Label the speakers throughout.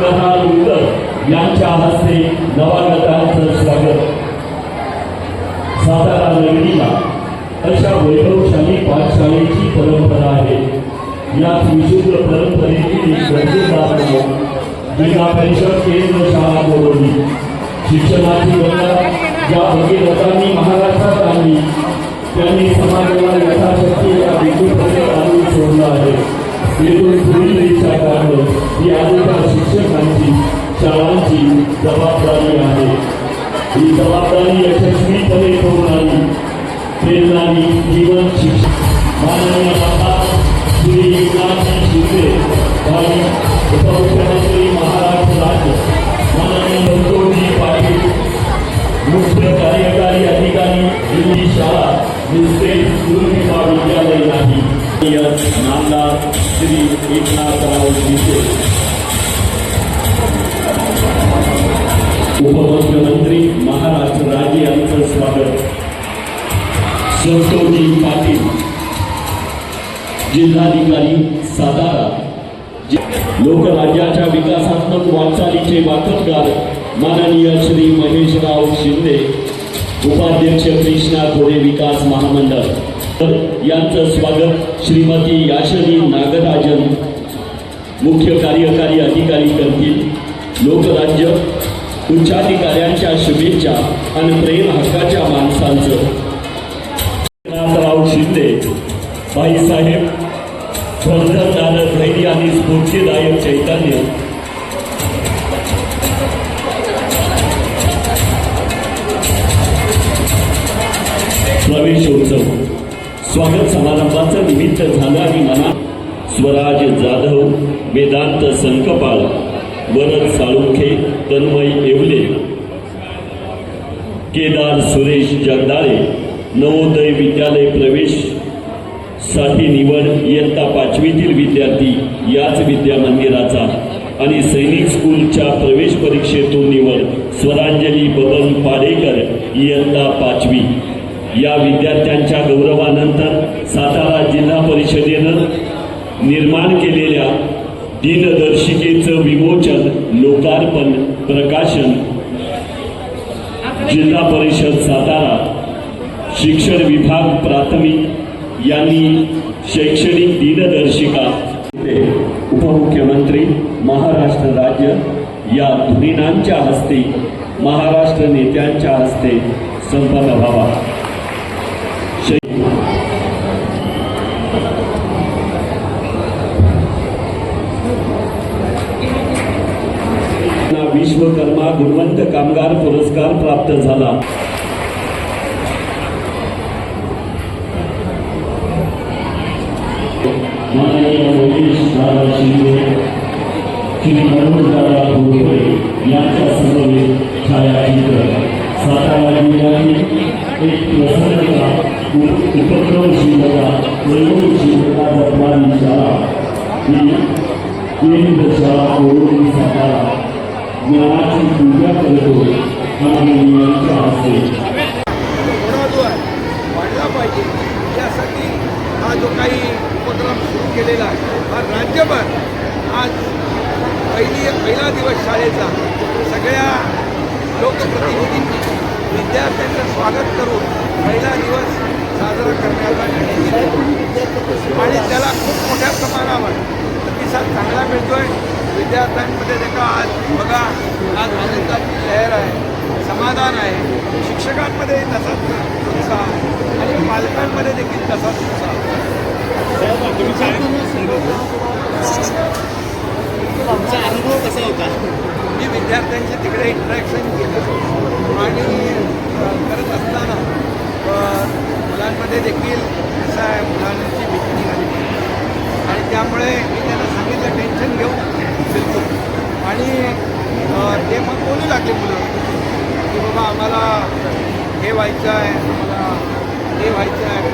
Speaker 1: प्रधान यांच्या हस्ते नवागतांचं स्वागत सातारा नगरीला अशा वैभवशाली पाठशाळेची परंपरा आहे. याच विशुद्ध परंपरेची गरजेदार जिल्हा परिषद केंद्र शाळा बोलवली शिक्षणाची गंगा ज्या भगीरथांनी महाराष्ट्रात आणली. त्यांनी समाजाला यथाशक्ती या विद्युत आणून सोडलं आहे येथून पुढील इच्छा काढणं ही आजच्या शाळांची जबाबदारी आहे. ही जबाबदारी यशस्वीपणे करून आली. प्रेरणानी जीवन शिक्षण. माननीय श्री एकनाथजी शिंदे आणि उपमुख्यमंत्री महाराष्ट्र राज्य माननीय संतोषजी पाटील मुख्य कार्यकारी अधिकारी दिल्ली शाळा नुसते पूर्वी महाविद्यालय नाही. नामदार श्री एकनाथराव शिंदे. उपमुख्यमंत्री महाराष्ट्र राज्य यांचं स्वागत. संतोषजी पाटील जिल्हाधिकारी सातारा. लोकराज्याच्या विकासात्मक वाटचालीचे वाकतगार माननीय श्री महेशराव शिंदे उपाध्यक्ष कृष्णा घोडे विकास महामंडळ. तर यांचं स्वागत श्रीमती याशनी नागराजन मुख्य कार्यकारी अधिकारी करतील. लोकराज्य उच्चाधिकाऱ्यांच्या शुभेच्छा आणि प्रेम हक्काच्या माणसांचं. एकनाथराव शिंदे बाईसाहेब स्पर्धकदार धैर्य आणि स्फूर्तीदायक चैतन्य. प्रवेशोत्सव स्वागत समारंभाचं निमित्त झालं आणि मना स्वराज जाधव वेदांत संकपाळ वरद साळुंखे तन्मय येवले केदार सुरेश जगदाळे नवोदय विद्यालय प्रवेशसाठी निवड इयत्ता पाचवीतील विद्यार्थी याच विद्या मंदिराचा आणि सैनिक स्कूलच्या प्रवेश परीक्षेतून निवड स्वरांजली बबन पाडेकर इयत्ता पाचवी. या विद्यार्थ्यांच्या गौरवानंतर सातारा जिल्हा परिषदेनं निर्माण केलेल्या दिनदर्शिकेचं विमोचन लोकार्पण प्रकाशन. जिल्हा परिषद सातारा शिक्षण विभाग प्राथमिक यांनी शैक्षणिक दिनदर्शिका उपमुख्यमंत्री महाराष्ट्र राज्य या धुरीणांच्या हस्ते महाराष्ट्र नेत्यांच्या हस्ते संपन्न व्हावा. प्राप्त झाला. यांच्या समवेत छायाचित्र सातारा जिल्ह्यातील एक प्रसन्नता उपक्रमशीलता जपणारी शाळा. केंद्र शाळा सातारा ज्ञानाची पूजा करतो. आणि
Speaker 2: जो आहे वाढला पाहिजे यासाठी हा जो काही उपक्रम सुरू केलेला आहे हा राज्यभर आज पहिली पहिला दिवस शाळेचा सगळ्या लोकप्रतिनिधींनी विद्यार्थ्यांचं स्वागत करून पहिला दिवस साजरा करण्याचा निर्णय घेतला आणि त्याला खूप मोठ्या प्रमाणावर प्रतिसाद चांगला मिळतोय विद्यार्थ्यांमध्ये देखा आज बघा आज आनंदाची लहर आहे. समाधान आहे. शिक्षकांमध्ये तसाच उत्साह आणि पालकांमध्ये देखील तसाच उत्साह आहे.
Speaker 3: तुमचा अनुभव कसा होता?
Speaker 2: मी विद्यार्थ्यांशी तिकडे इंटरॅक्शन केलं. आणि करत असताना मुलांमध्ये देखील कसं आहे मुलांची भीती निघाली आणि त्यामुळे मी त्यांना सांगितलं टेन्शन घेऊ बिलकुल. आणि ते मग बोलू लागले मुलं. की बाबा आम्हाला हे व्हायचं आहे आम्हाला हे व्हायचं आहे.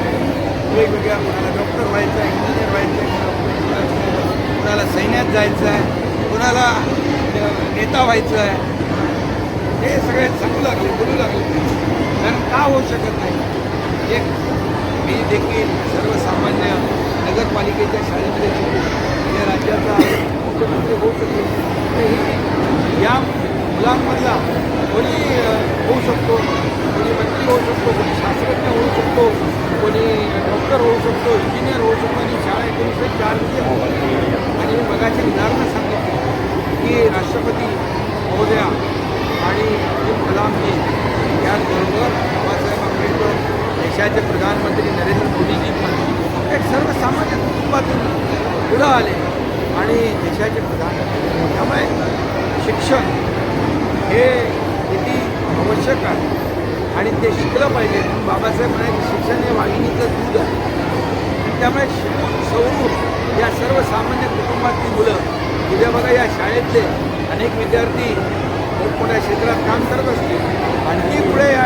Speaker 2: वेगवेगळ्या कुणाला डॉक्टर व्हायचं आहे इंजिनियर व्हायचं आहे कुणाला सैन्यात जायचं आहे कुणाला नेता व्हायचं आहे. हे सगळे सांगू लागले बोलू लागले. कारण का होऊ शकत नाही? एक मी देखील सर्वसामान्य नगरपालिकेच्या शाळेमध्ये या राज्याचा मुख्यमंत्री होऊ शकतो कुठेही या मुलांमधला कोणी कोणी मंत्री होऊ शकतो कोणी शास्त्रज्ञ होऊ शकतो कोणी डॉक्टर होऊ शकतो इंजिनियर होऊ शकतो आणि शाळा एकोणीसशे चारची आहे आणि मी मगाची उदाहरणं सांगितली की राष्ट्रपती महोदया आणि अब्दुल कलामजी याचबरोबर बाबासाहेब आंबेडकर देशाचे प्रधानमंत्री नरेंद्र मोदीजी पण एक सर्वसामान्य कुटुंबातून पुढं आले आणि देशाचे प्रधानमंत्री त्यामुळे शिक्षण हे किती आवश्यक आहे? आणि ते शिकलं पाहिजे. बाबासाहेब म्हणाले शिक्षण हे वाघिणीचं दूध आहे. आणि त्यामुळे शिकून सवरून या सर्वसामान्य कुटुंबातली मुलं उद्या बघा या शाळेतले अनेक विद्यार्थी मोठमोठ्या क्षेत्रात काम करत असतील. आणखी पुढे या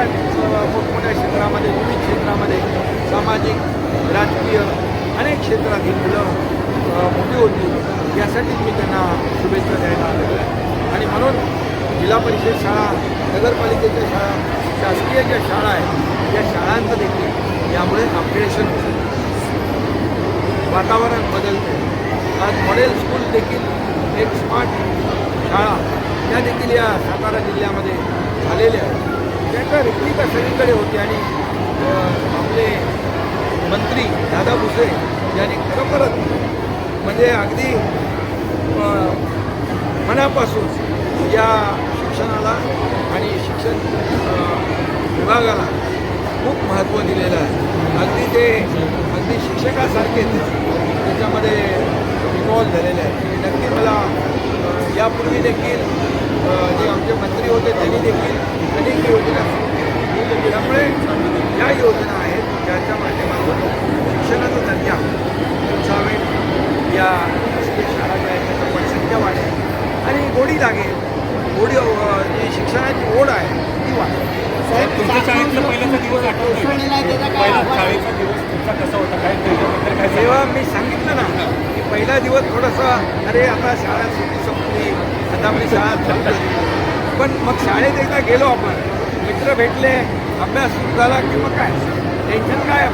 Speaker 2: मोठमोठ्या क्षेत्रामध्ये विविध क्षेत्रामध्ये सामाजिक राजकीय अनेक क्षेत्रात ही मुलं मोठी होतील. यासाठी मी त्यांना शुभेच्छा द्यायला आलेलो आहे. आणि म्हणून जिल्हा परिषद शाळा नगरपालिकेच्या शाळा शासकीय ज्या शाळा आहेत. त्या शाळांचं देखील यामुळे अपग्रेडेशन होतं. वातावरण बदलते आज मॉडेल स्कूल देखील एक स्मार्ट शाळा त्या देखील या सातारा जिल्ह्यामध्ये झालेल्या आहेत. त्याच्या रिक्तिका सगळीकडे होती आणि आपले मंत्री दादा भुसे यांनी खरोखरच म्हणजे अगदी मनापासून या शिक्षणाला आणि शिक्षण विभागाला खूप महत्त्व दिलेलं आहे. अगदी ते अगदी शिक्षकासारखेच त्याच्यामध्ये इन्वॉल्व झालेले आहेत. नक्की मला यापूर्वी देखील जे आमचे मंत्री होते त्यांनी देखील अनेक योजना त्यामुळे या योजना आहेत ज्याच्या माध्यमातून शिक्षणाचा दर्जा उंचावेल. या शाळा ज्या आहेत त्याचं पटसंख्या वाढेल. आणि गोडी लागेल. अ, जी शिक्षणाची ओढ आहे ती वाढेल
Speaker 3: साहेब तुमच्या शाळेतला पहिल्याचा दिवस आठवतो पहिला? शाळेचा दिवस तुमचा कसा होता? काय काय?
Speaker 2: तेव्हा मी सांगितलं ना की पहिला दिवस थोडासा अरे आता शाळा सुटी संपली आता आपली शाळा संपली पण मग शाळेत एकदा गेलो आपण मित्र भेटले अभ्यास झाला की मग काय? टेन्शन काय